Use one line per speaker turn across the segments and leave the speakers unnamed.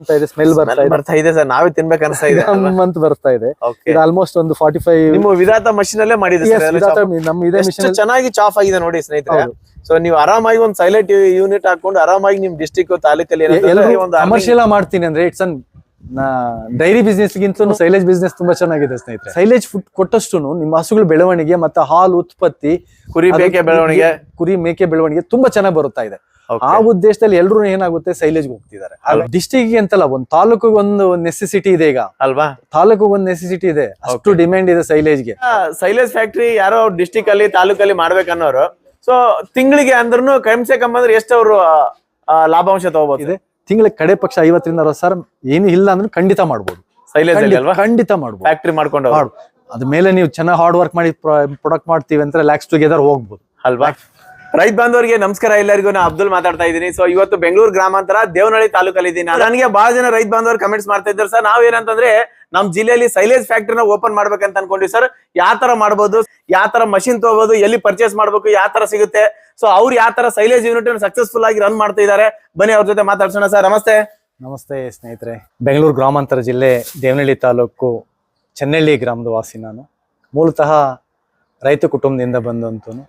ಅಂತ ಇದೆ ಸ್ಮೆಲ್ ಬರ್ತಾ ಇದೆ.
ಬರ್ತಾ ಇದೆ ಸರ್ ನಾವೇ ತಿನ್ಬೇಕು ಅನ್ಸ್ತಾ ಇದೆ
ಮಂತ್ ಬರ್ತಾ ಇದೆ. ಇದು ಆಲ್ಮೋಸ್ಟ್ ಒಂದು ಫಾರ್ಟಿ ಫೈವ್
ನಿಮ್ಮ ವಿಧಾತ ಮಷೀನ್ ಅಲ್ಲೇ ಮಾಡಿದೆ
ನಮ್ಮ ಇದೇ ಮಿಷನ್
ಚೆನ್ನಾಗಿ ಚಾಫ್ ಆಗಿದೆ ನೋಡಿ ಸ್ನೇಹಿತರೆ. ಸೊ ನೀವು ಆರಾಮಾಗಿ ಒಂದು ಸೈಲೆಂಟ್ ಯೂನಿಟ್ ಹಾಕೊಂಡು ಆರಾಮಾಗಿ ನಿಮ್ ಡಿಸ್ಟಿಕ್ ತಾಲೂಕಲ್ಲಿ ಒಂದು
ಕಮರ್ಷಿಯಲ್ ಮಾಡ್ತೀನಿ ಅಂದ್ರೆ ಇಟ್ಸ್ ಅನ್ ಡೈರಿ ಬಿಸ್ನೆಸ್ ಗಿಂತ ಸೈಲೇಜ್ ಬಿಸ್ನೆಸ್ ತುಂಬಾ ಚೆನ್ನಾಗಿದೆ ಸ್ನೇಹಿತರೆ. ಸೈಲೇಜ್ ಫುಡ್ ಕೊಟ್ಟಷ್ಟು ನಿಮ್ಮ ಹಸುಗಳ ಬೆಳವಣಿಗೆ ಮತ್ತೆ ಹಾಲು ಉತ್ಪತ್ತಿ
ಕುರಿ ಮೇಕೆ ಬೆಳವಣಿಗೆ.
ಕುರಿ ಮೇಕೆ ಬೆಳವಣಿಗೆ ತುಂಬಾ ಚೆನ್ನಾಗಿ ಬರುತ್ತಾ ಇದೆ. ಆ ಉದ್ದೇಶದಲ್ಲಿ ಎಲ್ಲರೂ ಏನಾಗುತ್ತೆ? ಸೈಲೇಜ್ ಹೋಗ್ತಿದ್ದಾರೆ. ಡಿಸ್ಟಿಕ್ ಅಂತಲ್ಲ ಒಂದ್ ತಾಲೂಕು ಒಂದು ನೆಸೆಸಿಟಿ ಇದೆ ಈಗ.
ಅಲ್ವಾ?
ತಾಲೂಕು ಒಂದ್ ನೆಸೆಸಿಟಿ ಇದೆ. ಅಷ್ಟು ಡಿಮ್ಯಾಂಡ್ ಇದೆ ಸೈಲೇಜ್ಗೆ.
ಸೈಲೇಜ್ ಫ್ಯಾಕ್ಟ್ರಿ ಯಾರೋ ಡಿಸ್ಟಿಕ್ ಅಲ್ಲಿ ತಾಲೂಕಲ್ಲಿ ಮಾಡ್ಬೇಕನ್ನೋರು. ಸೊ ತಿಂಗಳಿಗೆ ಅಂದ್ರೂ ಕಮ್ಸೆ ಕಮ್ ಅಂದ್ರೆ ಎಷ್ಟು ಅವರು ಲಾಭಾಂಶ ತಗೋಬಹುದು
ಇದೆ. ತಿಂಗಳ ಕಡೆ ಪಕ್ಷ ಐವತ್ತರಿಂದ ಅರವತ್ತು ಸಾವಿರ ಏನು ಇಲ್ಲ ಅಂದ್ರೆ ಖಂಡಿತ ಮಾಡ್ಬೋದು.
ಸೈಲೇಜ್ ಅಲ್ವಾ?
ಖಂಡಿತ ಮಾಡ್ಬೋದು.
ಫ್ಯಾಕ್ಟ್ರಿ ಮಾಡ್ಕೊಂಡು
ಮಾಡು ಅದ ಮೇಲೆ ನೀವು ಚೆನ್ನಾಗಿ ಹಾರ್ಡ್ ವರ್ಕ್ ಮಾಡಿ ಪ್ರೊಡಕ್ಟ್ ಮಾಡ್ತೀವಿ ಅಂತ ಲ್ಯಾಕ್ಸ್ ಟುಗೆದರ್ ಹೋಗ್ಬೋದು.
ಅಲ್ವಾ? ರೈತ ಬಾಂಧವರಿಗೆ ನಮಸ್ಕಾರ ಎಲ್ಲರಿಗೂ. ನಾ ಅಬ್ದುಲ್ ಮಾತಾಡ್ತಾ ಇದ್ದೀನಿ. ಸೊ ಇವತ್ತು ಬೆಂಗಳೂರು ಗ್ರಾಮಾಂತರ ದೇವನಹಳ್ಳಿ ತಾಲೂಕಲ್ಲಿ ಇದ್ದೀನಿ ನನಗೆ ಬಹಳ ಜನ ರೈತ ಬಾಂಧವರು ಕಮೆಂಟ್ಸ್ ಮಾಡ್ತಾ ಇದ್ದಾರೆ ಸರ್. ನಾವೇನಂತಂದ್ರೆ ನಮ್ ಜಿಲ್ಲೆಯಲ್ಲಿ ಸೈಲೇಜ್ ಫ್ಯಾಕ್ಟ್ರಿನ ಓಪನ್ ಮಾಡ್ಬೇಕಂತ ಅನ್ಕೊಂಡ್ವಿ ಸರ್. ಯಾವ ತರ ಮಾಡ್ಬೋದು ಯಾವ ತರ ಮಷಿನ್ ತಗೋಬಹುದು ಎಲ್ಲಿ ಪರ್ಚೇಸ್ ಮಾಡ್ಬೇಕು ಯಾವ ತರ ಸಿಗುತ್ತೆ. ಸೊ ಅವ್ರು ಯಾವ ತರ ಸೈಲೇಜ್ ಯೂನಿಟ್ ಸಕ್ಸಸ್ಫುಲ್ ಆಗಿ ರನ್ ಮಾಡ್ತಾ ಇದ್ದಾರೆ. ಬನ್ನಿ ಅವ್ರ ಜೊತೆ ಮಾತಾಡ್ಸೋಣ ಸರ್. ನಮಸ್ತೆ.
ನಮಸ್ತೆ ಸ್ನೇಹಿತರೆ. ಬೆಂಗಳೂರು ಗ್ರಾಮಾಂತರ ಜಿಲ್ಲೆ ದೇವನಹಳ್ಳಿ ತಾಲೂಕು ಚೆನ್ನಳ್ಳಿ ಗ್ರಾಮದ ವಾಸಿ ನಾನು. ಮೂಲತಃ ರೈತ ಕುಟುಂಬದಿಂದ ಬಂದಂತನು.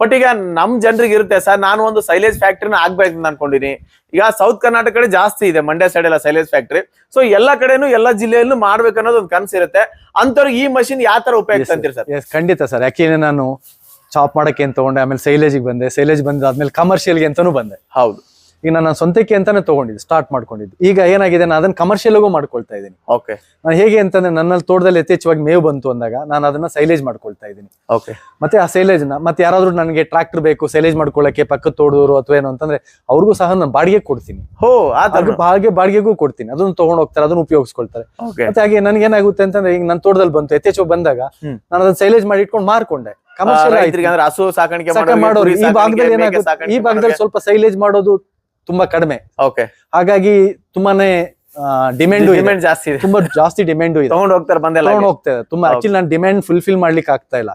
ಬಟ್ ಈಗ ನಮ್ ಜನರಿಗೆ ಇರುತ್ತೆ ಸರ್. ನಾನು ಒಂದು ಸೈಲೇಜ್ ಫ್ಯಾಕ್ಟ್ರಿನ ಆಗ್ಬೇಕು ಅಂತ ಅನ್ಕೊಂಡಿನಿ ಈಗ ಸೌತ್ ಕರ್ನಾಟಕ ಕಡೆ ಜಾಸ್ತಿ ಇದೆ ಮಂಡ್ಯ ಸೈಡ್ ಎಲ್ಲ ಸೈಲೇಜ್ ಫ್ಯಾಕ್ಟ್ರಿ ಸೊ ಎಲ್ಲಾ ಕಡೆನೂ ಎಲ್ಲಾ ಜಿಲ್ಲೆಯಲ್ಲೂ ಮಾಡ್ಬೇಕು ಅನ್ನೋದು ಒಂದು ಕನಸಿರುತ್ತೆ ಅಂತವ್ರಿಗೆ ಈ ಮಷಿನ್ ಯಾವ ತರ ಉಪಯೋಗ ಅಂತೀರಿ ಸರ್?
ಖಂಡಿತ ಸರ್. ಯಾಕೆಂದ್ರೆ ನಾನು ಚಾಪ್ ಮಾಡಕ್ಕೆ ಅಂತ ತಗೊಂಡೆ ಆಮೇಲೆ ಸೈಲೇಜಿಗೆ ಬಂದೆ. ಸೈಲೇಜ್ ಬಂದಾದ್ಮೇಲೆ ಕಮರ್ಷಿಯಲ್ಗೆ ಅಂತಾನು ಬಂದೆ.
ಹೌದು.
ಈಗ ನಾನು ಸ್ವಂತಕ್ಕೆ ಅಂತಾನೆ ತಗೊಂಡಿದ್ದೆ ಸ್ಟಾರ್ಟ್ ಮಾಡ್ಕೊಂಡಿದ್ದು. ಈಗ ಏನಾಗಿದೆ ನಾನು ಅದನ್ನ ಕಮರ್ಷಿಯಲ್ಗೂ ಮಾಡ್ಕೊಳ್ತಾ ಇದ್ದೀನಿ.
ಓಕೆ
ನಾನು ಹೇಗೆ ಅಂತಂದ್ರೆ ನನ್ನಲ್ಲಿ ತೋಟದಲ್ಲಿ ಯಥೇಚ್ಛವಾಗಿ ಮೇವು ಬಂತು ಅಂದಾಗ ನಾನು ಅದನ್ನ ಸೈಲೇಜ್ ಮಾಡ್ಕೊಳ್ತಾ ಇದ್ದೀನಿ.
ಓಕೆ
ಮತ್ತೆ ಆ ಸೈಲೇಜ್ನ ಮತ್ತೆ ಯಾರಾದ್ರೂ ನನಗೆ ಟ್ರಾಕ್ಟರ್ ಬೇಕು ಸೈಲೇಜ್ ಮಾಡ್ಕೊಳ್ಳಕ್ಕೆ ಪಕ್ಕದ ತೋಡೋರು ಅಥವಾ ಏನು ಅಂತಂದ್ರೆ ಅವ್ರಿಗೂ ಸಹ ನಾನು ಬಾಡಿಗೆ ಕೊಡ್ತೀನಿ.
ಹೋ
ಬಾಡಿಗೆ ಬಾಡಿಗೆಗೂ ಕೊಡ್ತೀನಿ. ಅದನ್ನ ತಗೊಂಡ್ ಹೋಗ್ತಾರೆ ಅದನ್ನ ಉಪಯೋಗಿಸ್ಕೊಳ್ತಾರೆ. ಮತ್ತೆ ಹಾಗೆ ನನಗೆ ಏನಾಗುತ್ತೆ ಅಂತಂದ್ರೆ ಈಗ ನನ್ನ ತೋಟದಲ್ಲಿ ಬಂತು ಯಥೇಚ್ಛವಾಗಿ ಬಂದಾಗ. ನಾನು ಅದನ್ನ ಸೈಲೇಜ್ ಮಾಡಿ ಇಟ್ಕೊಂಡು ಮಾರ್ಕೊಂಡೆ. ಕಮರ್ಷಿಯಲ್
ಹಸು ಸಾಕಾಣಿಕೆ
ಮಾಡೋರು. ಈ ಭಾಗದಲ್ಲಿ ಏನಾಗುತ್ತೆ? ಈ ಭಾಗದಲ್ಲಿ ಸ್ವಲ್ಪ ಸೈಲೇಜ್ ಮಾಡೋದು ತುಂಬಾ ಕಡಿಮೆ.
ಓಕೆ.
ಹಾಗಾಗಿ ತುಂಬಾನೇ ಡಿಮ್ಯಾಂಡ್
ಡಿಮ್ಯಾಂಡ್ ಜಾಸ್ತಿ ಇದೆ.
ತುಂಬಾ ಜಾಸ್ತಿ ಡಿಮ್ಯಾಂಡ್ ಇದೆ.
ತಗೊಂಡು ಹೋಗ್ತಾರೆ ಬಂದೆಲ್ಲ
ತಗೊಂಡ್ ಹೋಗ್ತಾರೆ. ತುಂಬಾ ಆಕ್ಚುಲಿ ನಾನು ಡಿಮ್ಯಾಂಡ್ ಫುಲ್ಫಿಲ್ ಮಾಡ್ಲಿಕ್ಕೆ ಆಗ್ತಾ ಇಲ್ಲ?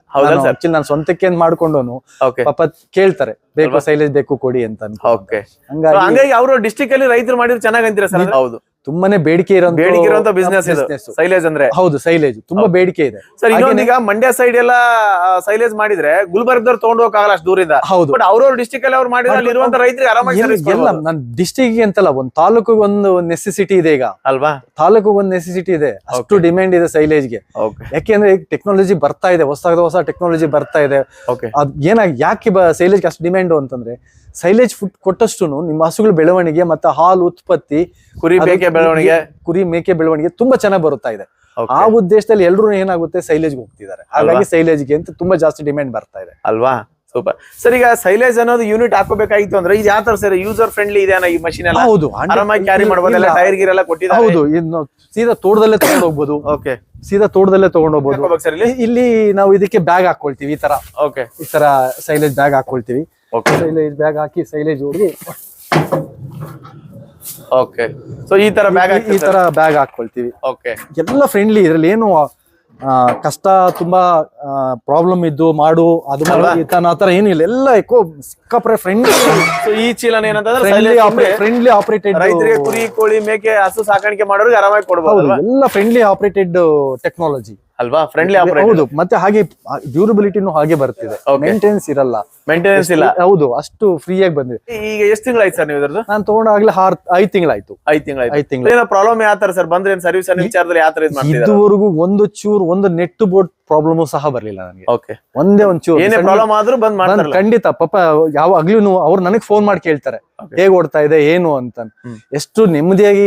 ಆಕ್ಚುಲಿ ನಾನು ಸ್ವಂತಕ್ಕೆ ಅಂತ ಮಾಡ್ಕೊಂಡೋನು
ಓಕೆ.
ಪಾಪ ಕೇಳ್ತಾರೆ ಬೇಕು ಸೈಲೇಜ್ ಬೇಕು ಕೊಡಿ ಅಂತ ಹಂಗಾಗಿ
ಅವರು ಡಿಸ್ಟಿಕ್ ಅಲ್ಲಿ ರೈತರು ಮಾಡಿದ್ರೆ ಚೆನ್ನಾಗಿ ಅಂತೀರಾ ಸರ್? ಹೌದು.
ತುಂಬಾನೇ ಬೇಡಿಕೆ ಇರೋ
ಬೇಡಿಕೆ ಇರುವಂತ ಬಿಸ್ನೆಸ್ ಇದು. ಸೈಲೇಜ್ ಅಂದ್ರೆ.
ಹೌದು ಸೈಲೇಜ್. ತುಂಬಾ ಬೇಡಿಕೆ ಇದೆ.
ಸರ್ ಇನ್ನೊಂದೀಗ ಮಂಡ್ಯ ಸೈಡ್ ಎಲ್ಲ ಸೈಲೇಜ್ ಮಾಡಿದ್ರೆ ಗುಲ್ಬರ್ಗದವ್ರು ತಗೊಂಡ್ ಹೋಗಲ್ಲ ಅಷ್ಟು ದೂರಿಂದ.
ಹೌದು.
ಬಟ್ ಅವ್ರವ್ರ ಡಿಸ್ಟಿಕ್ ಅಲ್ಲಿ ಅವ್ರು ಮಾಡಿದ್ರೆ ಅಲ್ಲಿ ಇರುವಂತ ರೈತರಿಗೆ ಆರಾಮಾಗಿ
ಎಲ್ಲ-. ನನ್ ಡಿಸ್ಟಿಕ್ ಅಂತಲ್ಲ ಒಂದ್ ತಾಲೂಕು ಒಂದು ನೆಸೆಸಿಟಿ ಇದೆ ಈಗ.
ಅಲ್ವಾ?
ತಾಲೂಕು ಒಂದು ನೆಸೆಸಿಟಿ ಇದೆ. ಅಷ್ಟು ಡಿಮ್ಯಾಂಡ್ ಇದೆ ಸೈಲೇಜ್ಗೆ
ಓಕೆ
ಯಾಕೆಂದ್ರೆ ಈಗ ಟೆಕ್ನಾಲಜಿ ಬರ್ತಾ ಇದೆ ಹೊಸ ಹೊಸ ಟೆಕ್ನಾಲಜಿ ಬರ್ತಾ ಇದೆ. ಅದ್ ಏನಾಗಿ ಯಾಕೆ ಸೈಲೇಜ್ ಅಷ್ಟು ಡಿಮ್ಯಾಂಡ್ ಅಂತಂದ್ರೆ ಸೈಲೇಜ್ ಫುಡ್ ಕೊಟ್ಟಷ್ಟು ನಿಮ್ಮ ಹಸುಗಳ ಬೆಳವಣಿಗೆ ಮತ್ತೆ ಹಾಲು ಉತ್ಪತ್ತಿ
ಕುರಿ ಮೇಕೆ ಬೆಳವಣಿಗೆ.
ಕುರಿ ಮೇಕೆ ಬೆಳವಣಿಗೆ ತುಂಬಾ ಚೆನ್ನಾಗಿ ಬರುತ್ತಾ ಇದೆ. ಆ ಉದ್ದೇಶದಲ್ಲಿ ಎಲ್ಲರೂ ಏನಾಗುತ್ತೆ? ಸೈಲೇಜ್ ಹೋಗ್ತಿದ್ದಾರೆ. ಹಾಗಾಗಿ ಸೈಲೇಜ್ಗೆ ಅಂತ ತುಂಬಾ ಜಾಸ್ತಿ ಡಿಮ್ಯಾಂಡ್ ಬರ್ತಾ ಇದೆ.
ಅಲ್ವಾ? ಸೂಪರ್ ಸರ್ ಈಗ ಸೈಲೇಜ್ ಅನ್ನೋದು ಯೂನಿಟ್ ಹಾಕೋಬೇಕಾಗಿತ್ತು ಅಂದ್ರೆ ಇದು ಯಾವ ತರ ಸರ್? ಯೂಸರ್ ಫ್ರೆಂಡ್ಲಿ ಇದೆ ಈ ಮಷೀನ್ ಎಲ್ಲ?
ಹೌದು
ಆರಾಮಾಗಿ ಕ್ಯಾರಿ
ಮಾಡಬಹುದು.
ಟೈರ್ ಗೀರ್ ಎಲ್ಲ ಕೊಟ್ಟಿದ್ದಾರೆ.
ಹೌದು ಇನ್ನು ಸೀದಾ ತೋಟದಲ್ಲೇ ತಗೊಂಡು ಹೋಗ್ಬೋದು.
ಓಕೆ
ಸೀದಾ ತೋಟದಲ್ಲೇ ತಗೊಂಡು ಹೋಗ್ಬೋದು.
ಇಲ್ಲಿ?
ನಾವು ಇದಕ್ಕೆ ಬ್ಯಾಗ್ ಹಾಕೊಳ್ತೀವಿ ಈ ತರ.
ಓಕೆ
ಈ ತರ ಸೈಲೇಜ್ ಬ್ಯಾಗ್ ಹಾಕೊಳ್ತೀವಿ. ಸೈಲೇಜ್ ಬ್ಯಾಗ್ ಹಾಕಿ ಸೈಲೇಜ್ ಹೊಡೆದು
ಓಕೆ ಸೊ ಈ ತರ ಬ್ಯಾಗ್
ಈ ತರ ಬ್ಯಾಗ್ ಹಾಕೊಳ್ತೀವಿ
ಓಕೆ
ಎಲ್ಲ ಫ್ರೆಂಡ್ಲಿ ಇದ್ರಲ್ಲಿ ಏನು ಕಷ್ಟ ತುಂಬಾ ಪ್ರಾಬ್ಲಮ್ ಇದ್ದು ಮಾಡು ಅದು ಆತರ ಆ ತರ ಏನಿಲ್ಲ ಎಲ್ಲ ಎಕೋ ಸಿಕ್ಕಾಪರೆ ಫ್ರೆಂಡ್ಲಿ
ಸೊ ಈ ಚೀಲನ ಏನಂತಂದ್ರೆ
ಫ್ರೆಂಡ್ಲಿ ಆಪರೇಟೆಡ್
ರೈತರಿಗೆ ಕುರಿ ಕೋಳಿ ಮೇಕೆ ಹಸು ಸಾಕಾಣಿಕೆ ಮಾಡೋರಿಗೆ ಆರಾಮಾಗಿ ಕೊಡಬಹುದು
ಹೌದು ಎಲ್ಲ ಫ್ರೆಂಡ್ಲಿ ಆಪರೇಟೆಡ್ ಟೆಕ್ನಾಲಜಿ
ಅಲ್ವಾ? ಫ್ರೆಂಡ್ಲಿ
ಹೌದು. ಮತ್ತೆ ಹಾಗೆ ಡ್ಯೂರಬಿಲಿಟಿನೂ ಹಾಗೆ ಬರ್ತಿದೆ. ಮೇಂಟೆನೆನ್ಸ್ ಇರಲ್ಲ.
ಮೇಂಟೆನೆನ್ಸ್ ಇಲ್ಲ.
ಹೌದು ಅಷ್ಟು ಫ್ರೀ ಆಗಿ ಬಂದಿದೆ
ಈಗ ಎಷ್ಟು ತಿಂಗಳಾಯ್ತು ಸರ್ ನೀವು ಇದ್ರದ್ದು?
ನಾನು ತಗೊಂಡಾಗ್ಲೇ ಆರ್ ಐದು ತಿಂಗಳಾಯ್ತು.
ಐದು ತಿಂಗಳಾಯ್ತು.
ಐದು ತಿಂಗಳು.
ಏನೋ ಪ್ರಾಬ್ಲಮ್ ಯಾವ ತರ ಸರ್? ಬಂದ್ರೆ ಸರ್ವಿಸ್ ವಿಚಾರದಲ್ಲಿ ಯಾವ ತರ ಇದು ಮಾಡ್ತಿದ್ದಾರೆ
ಇದುವರೆಗೂ ಒಂದು ಚೂರು ಒಂದು ನೆಟ್ ಬೋರ್ಡ್ ಪ್ರಾಬ್ಲಮ್ ಸಹ ಬರ್ಲಿಲ್ಲ ನನಗೆ.
ಓಕೆ
ಒಂದೇ ಒಂದು ಚೂರು.
ಏನೇ ಪ್ರಾಬ್ಲಮ್ ಆದ್ರೂ ಬಂದ್ ಮಾಡ್ತಾರೆ
ಖಂಡಿತ ಪಾಪ ಯಾವ ಆಗ್ಲೂ ಅವ್ರು ನನಗ್ ಫೋನ್ ಮಾಡಿ ಕೇಳ್ತಾರೆ. ಹೇಗ್ ಓಡ್ತಾ ಇದೆ ಏನು ಅಂತ ಎಷ್ಟು ನೆಮ್ಮದಿಯಾಗಿ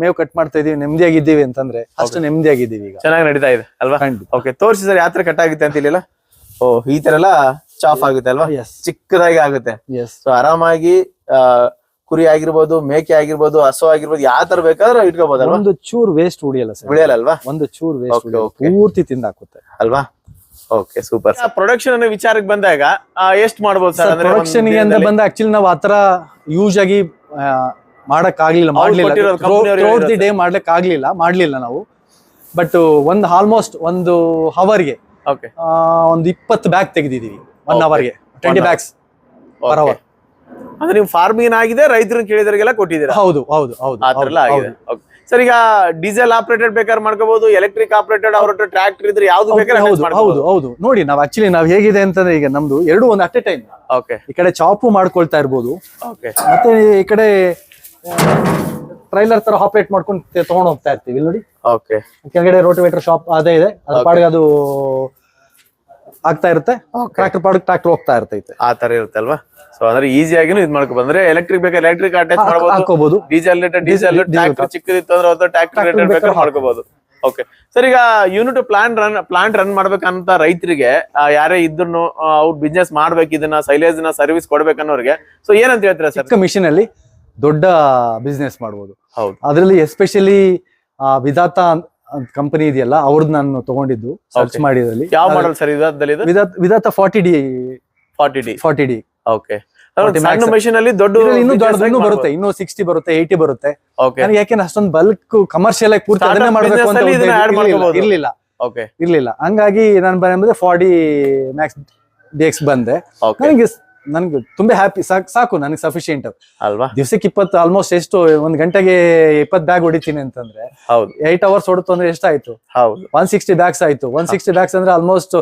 ಮೇವು ಕಟ್ ಮಾಡ್ತಾ ಇದೀವಿ ನೆಮ್ಮದಿಯಾಗಿದ್ದೀವಿ ಅಂತಂದ್ರೆ ಅಷ್ಟು ನೆಮ್ಮದಿಯಾಗಿದ್ದೀವಿ ಈಗ.
ಚೆನ್ನಾಗಿ ನಡೀತಾ ಇದೆ ಅಲ್ವಾ? ಓಕೆ ತೋರಿಸಿ ಸರ್ ಯಾವ ತರ ಕಟ್ ಆಗುತ್ತೆ ಅಂತ ಇಲ್ಲ ಓ ಈ ತರ ಎಲ್ಲ ಚಾಫ್ ಆಗುತ್ತೆ ಅಲ್ವಾ? ಚಿಕ್ಕದಾಗಿ ಆಗುತ್ತೆ. ಸೊ ಆರಾಮಾಗಿ ಆ, ಕುರಿ ಆಗಿರ್ಬೋದು ಮೇಕೆ ಆಗಿರ್ಬೋದು ಹಸು ಆಗಿರ್ಬೋದು ಯಾವ ತರ ಬೇಕಾದ್ರೆ ಇಟ್ಕೋಬಹುದು
ಒಂದು ಚೂರ್ ವೇಸ್ಟ್ ಉಳಿಯಲ್ಲ ಸರ್.
ಉಳಿಯಲ್ಲ ಅಲ್ವಾ?
ಒಂದು ಚೂರ್ ವೇಸ್ಟ್. ಪೂರ್ತಿ ತಿಂದಾಕುತ್ತೆ.
ಅಲ್ವಾ? ಓಕೆ ಸೂಪರ್ ಪ್ರೊಡಕ್ಷನ್ ಅನ್ನೋ ವಿಚಾರಕ್ಕೆ ಬಂದಾಗ ಎಷ್ಟು ಮಾಡ್ಬೋದು ಸರ್ ಅಂದ್ರೆ
ಪ್ರೊಡಕ್ಷನ್ ಒಂದ್ಗೆ ಅಂತ ಬಂದ ಆಕ್ಚುಲಿ ನಾವು ಆತರ ಯೂಸ್ ಆಗಿ ಮಾಡಕ್ ಆಗ್ಲಿಲ್ಲ ಮಾಡ್ಲಿಲ್ಲ. ಡೇ ಮಾಡ್ಲಿಕ್ಕೆ ಆಗ್ಲಿಲ್ಲ ಮಾಡ್ಲಿಲ್ಲ ನಾವು. ಬಟ್ ಒಂದು ಆಲ್ಮೋಸ್ಟ್ ಒಂದು ಹವರ್ಗೆ
ಓಕೆ
ಒಂದು ಇಪ್ಪತ್ತು ಬ್ಯಾಗ್ ತೆಗೆದಿದೀವಿ ಒನ್
ಅವರ್
ಅವರ್ಗೆ ಟ್ವೆಂಟಿ. ಬ್ಯಾಗ್ಸ್ ಪರ್ ಅವರ್
ಅಂದ್ರೆ ನೀವು ಫಾರ್ಮಿಂಗ್ ಆಗಿದೆ? ರೈತರು ಕೇಳಿದ್ರಿಗೆಲ್ಲ ಕೊಟ್ಟಿದ್ದೀರಾ?
ಹೌದು ಹೌದು ಹೌದು
ಆಗಿದೆ. ಸರ್ ಈಗ ಡೀಸೆಲ್ ಆಪರೇಟೆಡ್ ಬೇಕಾದ್ರೆ ಮಾಡ್ಕೋಬಹುದು ಎಲೆಕ್ಟ್ರಿಕ್ ಆಪರೇಟೆಡ್ ಅವ್ರ ಟ್ರಾಕ್ಟರ್ ಇದ್ರೆ ಯಾವ್ದು ಬೇಕಾದ್ರೆ
ಹೌದು ಹೌದು ಹೌದು. ನೋಡಿ ನಾವ್ ಆಕ್ಚುಲಿ ನಾವ್ ಹೇಗಿದೆ ಅಂತಂದ್ರೆ ಈಗ ನಮ್ದು ಎರಡು ಒಂದು ಅಟ್ ಎ ಟೈಮ್.
ಓಕೆ.
ಈ ಕಡೆ ಚಾಪು ಮಾಡ್ಕೊಳ್ತಾ ಇರ್ಬೋದು.
ಓಕೆ.
ಮತ್ತೆ ಈ ಕಡೆ ಟ್ರೈಲರ್ ತರ ಆಪರೇಟ್ ಮಾಡ್ಕೊಂಡು ತಗೊಂಡ್ ಹೋಗ್ತಾ ಇರ್ತೀವಿ ನೋಡಿ.
ಓಕೆ.
ಕೆಳಗಡೆ ರೋಟಿವೇಟರ್ ಶಾಪ್ ಅದೇ ಇದೆ. ಅದ್ರ ಪಾಡಿಗೆ ಅದು ಆಗ್ತಾ ಇರುತ್ತೆ. ಟ್ರಾಕ್ಟರ್ ಪಾಡಿಗೆ ಟ್ರಾಕ್ಟರ್ ಹೋಗ್ತಾ ಇರ್ತೈತೆ.
ಆ ತರ ಇರುತ್ತೆ ಅಲ್ವಾ? ಸೊ ಅಂದ್ರೆ ಈಸಿ ಆಗಿನೂ ಇದ್ ಮಾಡ್ಕೊ ಬಂದ್ರೆ ಎಲೆಕ್ಟ್ರಿಕ್ ಬೇಕಾದ್ರೆ ಎಲೆಕ್ಟ್ರಿಕ್ ಅಟ್ಯಾಚ್ ಮಾಡಬಹುದು ಡೀಸೆಲ್ ಡೀಸೆಲ್ ಟ್ಯಾಕ್ಟರ್ ಚಿಕ್ಕದಿತ್ತು ಅಂದ್ರೆ ಅದು ಟ್ರ್ಯಾಕ್ಟರ್
Tractor
ರೇಟೆಡ್ ಬೇಕಾದ್ರೆ ಮಾಡ್ಕೋಬಹುದು ಓಕೆ ಸರ್ ಈಗ unit plan run plant run ಮಾಡ್ಬೇಕಂತ ರೈತರಿಗೆ ಯಾರೇ ಇದ್ರು ಅವ್ರು ಬಿಸ್ನೆಸ್ ಮಾಡ್ಬೇಕು ಇದನ್ನ ಸೈಲೇಜ್ನ ಸರ್ವಿಸ್ ಕೊಡ್ಬೇಕನ್ನೋರಿಗೆ. ಸೊ ಏನಂತ ಹೇಳ್ತೀರಾ ಸರ್
ಚಿಕ್ಕ ಮಿಷಿನ್ ಅಲ್ಲಿ ದೊಡ್ಡ ಬಿಸ್ನೆಸ್ ಮಾಡ್ಬೋದು.
ಹೌದು.
ಅದರಲ್ಲಿ ಎಸ್ಪೆಷಲಿ ವಿಧಾತ ಕಂಪನಿ ಇದೆಯಲ್ಲ ಅವ್ರದ್ ನಾನು ತಗೊಂಡಿದ್ದು ಸರ್ಚ್. ಮಾಡಿದ್ರಲ್ಲಿ.
ಯಾವ model sir
Vidhata forty D
forty D
forty D
okay
40
ಸಣ್ಣ. ಮೆಷಿನ್ ಅಲ್ಲಿ ದೊಡ್ಡ
ಇನ್ನೂ ದೊಡ್ಡ ಇನ್ನೂ ಬರುತ್ತೆ ಇನ್ನೂ ಸಿಕ್ಸ್ಟಿ ಬರುತ್ತೆ ಏಯ್ಟಿ ಬರುತ್ತೆ. ನನಗೆ ಯಾಕೆಂದ್ರೆ ಅಷ್ಟೊಂದು ಬಲ್ಕ್ ಕಮರ್ಷಿಯಲ್ ಆಗಿ ಪೂರ್ತಿ ಅದನ್ನೇ ಮಾಡಬೇಕು ಅಂತ ಇರ್ಲಿಲ್ಲ,
ಓಕೆ
ಇರ್ಲಿಲ್ಲ. ಹಂಗಾಗಿ ನಾನು ಬಂದ್ರೆ ಫಾರ್ಟಿ ಮ್ಯಾಕ್ಸ್ ಡಿ ಬಂದೆ.
ಓಕೆ
ನನಗೆ ನನಗೆ ತುಂಬಾ ಹ್ಯಾಪಿ ಸಾಕು ಸಾಕು ನನಗೆ ಸಫಿಶಿಯಂಟ್
ಅಲ್ವಾ?
ದಿವಸಕ್ಕೆ ಇಪ್ಪತ್ತು ಆಲ್ಮೋಸ್ಟ್ ಎಷ್ಟು ಒಂದ್ ಗಂಟೆಗೆ ಇಪ್ಪತ್ತು ಬ್ಯಾಗ್ ಹೊಡಿತೀನಿ ಅಂತಂದ್ರೆ
ಹೌದು.
ಏಟ್ ಅವರ್ಸ್ ಹೊಡ್ತು ಅಂದ್ರೆ ಎಷ್ಟಾಯ್ತು?
ಹೌದು.
ಒನ್ ಸಿಕ್ಸ್ಟಿ ಬ್ಯಾಗ್ಸ್ ಆಯ್ತು. ಒನ್ ಸಿಕ್ಸ್ಟಿ ಬ್ಯಾಗ್ಸ್ ಅಂದ್ರೆ ಆಲ್ಮೋಸ್ಟ್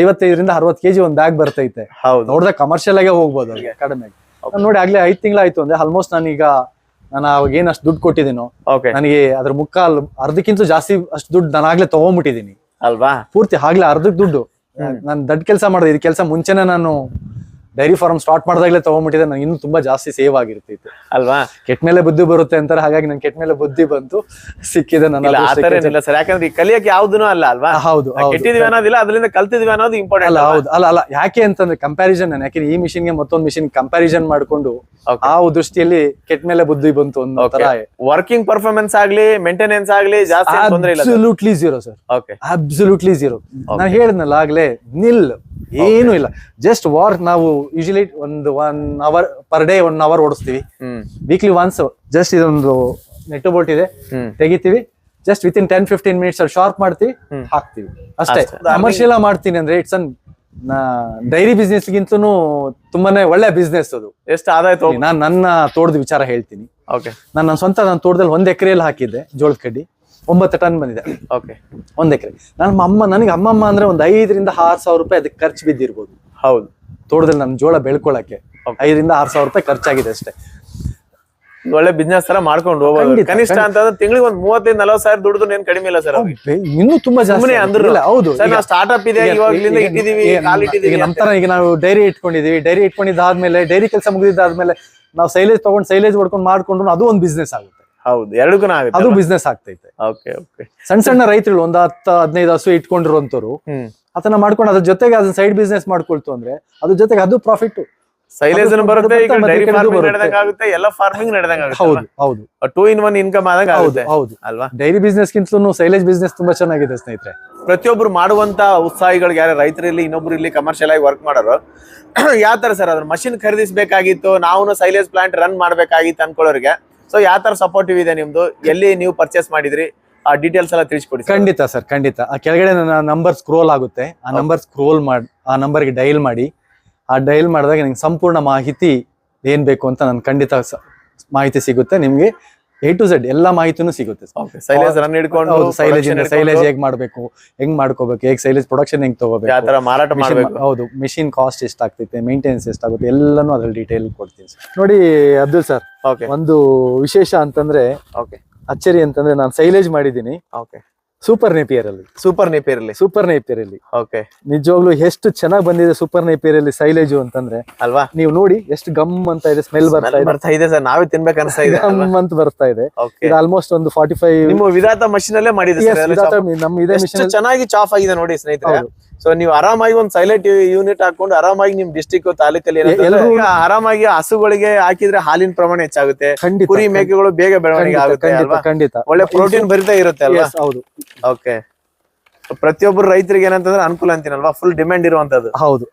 ಐವತ್ತೈದರಿಂದ ಅರವತ್ತು ಕೆಜಿ ಒಂದ್ ಬ್ಯಾಗ್ ಬರ್ತೈತೆ.
ಹೌದು.
ನೋಡಿದ್ರೆ ಕಮರ್ಷಿಯಲ್ ಆಗೇ ಹೋಗ್ಬೋದು ಅವ್ರಿಗೆ ಕಡಿಮೆ ನೋಡಿ ಆಗ್ಲೇ ಐದ್ ತಿಂಗಳಾಯ್ತು ಅಂದ್ರೆ ಆಲ್ಮೋಸ್ಟ್ ನಾನೀಗ ನಾನು ಅವಾಗ ಏನ್ ಅಷ್ಟು ದುಡ್ಡು ಕೊಟ್ಟಿದ್ದೀನೋ ನನಗೆ ಅದ್ರ ಮುಕ್ಕಾಲ್ ಅರ್ಧಕ್ಕಿಂತ ಜಾಸ್ತಿ ಅಷ್ಟು ದುಡ್ಡು ನಾನು ಆಗ್ಲೇ ತಗೊಂಡ್ಬಿಟ್ಟಿದ್ದೀನಿ
ಅಲ್ವಾ?
ಪೂರ್ತಿ ಆಗ್ಲೇ ಅರ್ಧಕ್ ದುಡ್ಡು. ನಾನು ದಡ್ ಕೆಲಸ ಮಾಡಿದೆ ಇದು ಕೆಲಸ ಮುಂಚೆನೆ ನಾನು ಡೈರಿ ಫಾರ್ಮ್ ಸ್ಟಾರ್ಟ್ ಮಾಡಿದಾಗಲೇ ತಗೊಂಡ್ಬಿಟ್ಟಿದೆ ನನಗೆ ಇನ್ನೂ ತುಂಬಾ ಜಾಸ್ತಿ ಸೇವ್ ಆಗಿರ್ತಿತ್ತು
ಅಲ್ವಾ?
ಕೆಟ್ಟ ಮೇಲೆ ಬುದ್ಧಿ ಬರುತ್ತೆ ಅಂತಾರೆ ಹಾಗಾಗಿ ನನ್ ಕೆಟ್ಟ ಮೇಲೆ ಬುದ್ಧಿ ಬಂತು ಸಿಕ್ಕಿದೆ ನನ್ನ.
ಆತರ ಏನಿಲ್ಲ ಸರ್. ಯಾಕಂದ್ರೆ ಈ ಕಲಿಯಕ್ಕೆ ಯಾವ್ದೂ ಅಲ್ಲ ಅಲ್ವಾ?
ಹೌದು
ಕೆಟ್ಟಿದ್ವಿ ಅನ್ನೋದಿಲ್ಲ ಅದರಿಂದ ಕಲ್ತಿದ್ವಿ ಅನ್ನೋದು ಇಂಪಾರ್ಟೆಂಟ್
ಅಲ್ಲ ಹೌದು. ಅಲ್ಲ ಅಲ್ಲ ಯಾಕೆ ಅಂತಂದ್ರೆ ಕಂಪ್ಯಾರಿಸನ್ ಯಾಕೆ ಈ ಮಿಷಿನ್ಗೆ ಮತ್ತೊಂದು ಮಿಷಿನ್ ಕಂಪ್ಯಾರಿಸನ್ ಮಾಡ್ಕೊಂಡು. ಆ ದೃಷ್ಟಿಯಲ್ಲಿ ಕೆಟ್ಟ ಮೇಲೆ ಬುದ್ಧಿ ಬಂತು ಅನ್ನೋ ತರ
ವರ್ಕಿಂಗ್ ಪರ್ಫಾರ್ಮೆನ್ಸ್ ಆಗ್ಲಿ ಮೇಂಟೆನೆನ್ಸ್ ಆಗ್ಲಿ ಜಾಸ್ತಿ ತೊಂದ್ರೆ ಇಲ್ಲ
absolutely zero sir absolutely zero ನಾನು ಹೇಳಿದ್ನಲ್ಲ ಆಗ್ಲೇ ನಿಲ್ ಏನು ಇಲ್ಲ. ಜಸ್ಟ್ ವಾರ್ ನಾವು ಯೂಶಲಿ ಒಂದು one hour per day one hour ಓಡಿಸ್ತೀವಿ. Weekly once just ಇದೊಂದು ನೆಟ್ ಬೋಲ್ಟ್ ಇದೆ. ತೆಗಿತೀವಿ. Just with in ten fifteen minutes ಅಲ್ಲಿ ಶಾರ್ಪ್ ಮಾಡ್ತೀವಿ ಹಾಕ್ತಿವಿ. ಅಷ್ಟೇ.
ಅಷ್ಟೇ.
ಕಮರ್ಷಿಯಲ್ ಮಾಡ್ತೀನಿ ಅಂದ್ರೆ ಇಟ್ಸ್ ಅನ್ ಡೈರಿ ಬಿಸ್ನೆಸ್ ಗಿಂತನು ತುಂಬಾನೇ ಒಳ್ಳೆ ಬಿಸ್ನೆಸ್ ಅದು.
ಎಷ್ಟು ಆದಾಯ ನಾನು
ನಾನ್ ನನ್ನ ತೋಟದ ವಿಚಾರ ಹೇಳ್ತೀನಿ.
ಓಕೆ
ನಾನು ನನ್ನ ಸ್ವಂತ ನನ್ನ ತೋಟದಲ್ಲಿ ಒಂದ್ ಎಕರೆಯಲ್ಲಿ ಹಾಕಿದ್ದೆ ಜೋಳದ ಕಡ್ಡಿ. ಒಂಬತ್ತು ಟನ್ ಬಂದಿದೆ.
ಓಕೆ
ಒಂದ್ ಎಕರೆ. ನನ್ನ ಅಮ್ಮ ನನಗೆ ಅಮ್ಮಮ್ಮ ಅಂದ್ರೆ ಒಂದ್ ಐದರಿಂದ ಆರು ಸಾವಿರ ರೂಪಾಯಿ ಅದಕ್ಕೆ ಖರ್ಚು ಬಿದ್ದಿರ್ಬೋದು.
ಹೌದು.
ತೋಟದಲ್ಲಿ ನನ್ನ ಜೋಳ ಬೆಳ್ಕೊಳಕ್ಕೆ. ಐದರಿಂದ ಆರು ಸಾವಿರ ರೂಪಾಯಿ ಖರ್ಚಾಗಿದೆ ಅಷ್ಟೇ.
ಒಳ್ಳೆ ಬಿಸ್ನೆಸ್ ತರ ಮಾಡ್ಕೊಂಡು ಹೋಗ್ಬೋದು ಕನಿಷ್ಠ ಅಂತಂದ್ರೆ ತಿಂಗಳಿಗೆ ಒಂದ್ ಮೂವತ್ತೈದು ನಲವತ್ತು ಸಾವಿರ ದುಡ್ದು ಏನ್ ಕಡಿಮೆ ಇಲ್ಲ ಸರ್
ಇನ್ನು ತುಂಬಾ ಜಾಸ್ತಿ
ಅಂದ್ರೆ.
ಹೌದು.
ಸರ್
ಈಗ-
ನಾವು ಸ್ಟಾರ್ಟ್ಅಪ್ ಇದೆ ಇವಾಗ್ಲಿಂದ ಇಟ್ಟಿದೀವಿ
ಈಗ
ಇಟ್ಟಿದೀವಿ
ಈಗ ನಾವು ಡೈರಿ ಇಟ್ಕೊಂಡಿದೀವಿ. ಡೈರಿ ಇಟ್ಕೊಂಡಿದ್ದಾದ್ಮೇಲೆ ಡೈರಿ ಕೆಲಸ ಮುಗಿದಿದ್ದಾದ್ಮೇಲೆ ನಾವು ಸೈಲೇಜ್ ತಗೊಂಡ್ ಸೈಲೇಜ್ ಹೊಡ್ಕೊಂಡು ಮಾಡ್ಕೊಂಡು ಅದು ಒಂದು ಬಿಸ್ನೆಸ್ ಆಗುತ್ತೆ.
ಹೌದು ಎರಡಕ್ಕೂ
ಅದು
ಆಗುತ್ತೆ
ಬಿಸ್ನೆಸ್ ಆಗ್ತೈತೆ
ಓಕೆ ಓಕೆ
ಸಣ್ಣ ಸಣ್ಣ ರೈತರು ಒಂದ್ ಹತ್ತ ಹದಿನೈದು ಹಸು ಇಟ್ಕೊಂಡಿರುವಂತವ್ರು ಅದನ್ನ ಮಾಡ್ಕೊಂಡು ಅದ್ರ ಜೊತೆಗೆ ಅದನ್ನ ಸೈಡ್ ಬಿಸ್ನೆಸ್ ಮಾಡ್ಕೊಳ್ತು ಅಂದ್ರೆ ಅದ್ರ ಜೊತೆಗೆ ಅದು ಪ್ರಾಫಿಟ್
ಸೈಲೇಜ್ ಬರುತ್ತೆ ಈಗ ಡೈರಿ ಫಾರ್ಮಿಂಗ್ ನಡೆದಂಗ ಆಗುತ್ತೆ ಎಲ್ಲ ಫಾರ್ಮಿಂಗ್ ನಡೆದಂಗ
ಹೌದು
ಆಗುತ್ತೆ
ಹೌದು
ಟೂ ಇನ್ ಒನ್ ಇನ್ಕಮ್ ಆದಂಗ
ಹೌದು
ಆಗುತ್ತೆ
ಹೌದು.
ಅಲ್ವಾ?
ಡೈರಿ ಬಿಸ್ನೆಸ್ ಗಿಂತಲೂ ಸೈಲೇಜ್ ಬಿಸ್ನೆಸ್ ತುಂಬಾ ಚೆನ್ನಾಗಿದೆ ಸ್ನೇಹಿತರೆ.
ಪ್ರತಿಯೊಬ್ರು ಮಾಡುವಂತ ಉತ್ಸಾಹಿಗಳಿಗೆ ಯಾರು ರೈತರು ಇಲ್ಲಿ ಇನ್ನೊಬ್ರು ಇಲ್ಲಿ ಕಮರ್ಷಿಯಲ್ ಆಗಿ ವರ್ಕ್ ಮಾಡೋರು ಯಾವ ತರ ಸರ್ ಅದ್ರ ಮಷಿನ್ ಖರೀದಿಸಬೇಕಾಗಿತ್ತು ನಾವು ಸೈಲೇಜ್ ಪ್ಲಾಂಟ್ ರನ್ ಮಾಡ್ಬೇಕಾಗಿತ್ತು ಅನ್ಕೊಳ್ಳೋರಿಗೆ. ಸೊ ಯಾವ ತರ ಸಪೋರ್ಟಿವ್ ಇದೆ ನಿಮ್ದು? ಎಲ್ಲಿ ನೀವು ಪರ್ಚೇಸ್ ಮಾಡಿದ್ರಿ? ಆ ಡೀಟೇಲ್ಸ್ ಎಲ್ಲ ತಿಳಿಸ್ಕೊಡಿ.
ಖಂಡಿತ ಸರ್ ಖಂಡಿತ. ಆ ಕೆಳಗಡೆ ನನ್ನ ನಂಬರ್ ಸ್ಕ್ರೋಲ್ ಆಗುತ್ತೆ. ಆ ನಂಬರ್ ಸ್ಕ್ರೋಲ್ ಮಾಡಿ ಆ ನಂಬರ್ಗೆ ಡೈಲ್ ಮಾಡಿ. ಆ ಡೈಲ್ ಮಾಡಿದಾಗ ನಿಮ್ಗೆ ಸಂಪೂರ್ಣ ಮಾಹಿತಿ ಏನ್ ಬೇಕು ಅಂತ ನಾನು ಖಂಡಿತ ಮಾಹಿತಿ ಸಿಗುತ್ತೆ. ನಿಮ್ಗೆ ಎ ಟು ಝೆಡ್ ಎಲ್ಲ ಮಾಹಿತಿನೂ ಸಿಗುತ್ತೆ.
ಸೈಲೇಜ್ ರನ್ ಹಿಡ್ಕೊಂಡು
ಸೈಲೇಜ್ ಸೈಲೇಜ್ ಹೇಗ್ ಮಾಡ್ಬೇಕು ಹೆಂಗ್ ಮಾಡ್ಕೋಬೇಕು ಹೇಗ್ ಸೈಲೇಜ್ ಪ್ರೊಡಕ್ಷನ್ ಹೆಂಗ್
ಯಾವ
ತಗೋಬೇಕು
ತರ ಮಾರಾಟ ಮಾಡಬೇಕು?
ಹೌದು ಮಿಷಿನ್ ಕಾಸ್ಟ್ ಎಷ್ಟಾಗ್ತೈತೆ ಮೇಂಟೆನೆನ್ಸ್ ಎಷ್ಟಾಗುತ್ತೆ ಎಲ್ಲಾನು ಅದ್ರಲ್ಲಿ ಡೀಟೇಲ್ ಕೊಡ್ತೀನಿ. ನೋಡಿ ಅಬ್ದುಲ್ ಸರ್ ಒಂದು ವಿಶೇಷ ಅಂತಂದ್ರೆ
ಓಕೆ
ಅಚ್ಚರಿ ಅಂತಂದ್ರೆ ನಾನು ಸೈಲೇಜ್ ಮಾಡಿದ್ದೀನಿ.
ಓಕೆ
ಸೂಪರ್ ನೇಪಿಯರ್ ಅಲ್ಲಿ.
ಸೂಪರ್ ನೇಪಿಯರ್ ಅಲ್ಲಿ.
ಸೂಪರ್ ನೇಪಿಯರ್ ಅಲ್ಲಿ.
ಓಕೆ
ನಿಜವಾಗ್ಲೂ ಎಷ್ಟು ಚೆನ್ನಾಗಿ ಬಂದಿದೆ ಸೂಪರ್ ನೇಪಿಯರ್ ಅಲ್ಲಿ ಸೈಲೇಜು ಅಂತಂದ್ರೆ
ಅಲ್ವಾ?
ನೀವು ನೋಡಿ ಎಷ್ಟು ಗಮ್ ಅಂತ ಇದೆ ಸ್ಮೆಲ್ ಬರ್ತಾ ಇದೆ.
ಬರ್ತಾ ಇದೆ ಸರ್ ನಾವೇ ತಿನ್ಬೇಕು ಅನ್ಸ್ತಾ ಇದೆ
ಗಮ್ ಅಂತ ಬರ್ತಾ ಇದೆ. ಇದು ಆಲ್ಮೋಸ್ಟ್ ಒಂದು ಫಾರ್ಟಿ ಫೈವ್
ನಿಮ್ಮ ವಿಧಾತ ಮಷಿನ್ ಅಲ್ಲೇ ಮಾಡಿದೆ
ನಮ್ಮ ಇದೇ
ಚೆನ್ನಾಗಿ ಚಾಫ್ ಆಗಿದೆ ನೋಡಿ ಸ್ನೇಹಿತರೆ. ಸೊ ನೀವು ಆರಾಮಾಗಿ ಒಂದು ಸೈಲೆಂಟ್ ಯೂನಿಟ್ ಹಾಕೊಂಡು ಆರಾಮಾಗಿ ನಿಮ್ ಡಿಸ್ಟಿಕ್ ತಾಲೂಕಲ್ಲಿ ಆರಾಮಾಗಿ ಹಸುಗಳಿಗೆ ಹಾಕಿದ್ರೆ ಹಾಲಿನ ಪ್ರಮಾಣ ಹೆಚ್ಚಾಗುತ್ತೆ. ಕುರಿ ಮೇಕೆಗಳು ಬೇಗ ಬೆಳವಣಿಗೆ ಆಗುತ್ತೆ
ಖಂಡಿತ
ಒಳ್ಳೆ ಪ್ರೋಟೀನ್ ಭರಿತ ಇರುತ್ತೆ ಅಲ್ವಾ?
ಹೌದು.
ಓಕೆ ಪ್ರತಿಯೊಬ್ಬರು ರೈತರಿಗೆ ಏನಂತಂದ್ರೆ ಅನುಕೂಲ ಅಂತೀನಲ್ವಾ? ಫುಲ್ ಡಿಮ್ಯಾಂಡ್ ಇರುವಂತದ್ದು.
ಹೌದು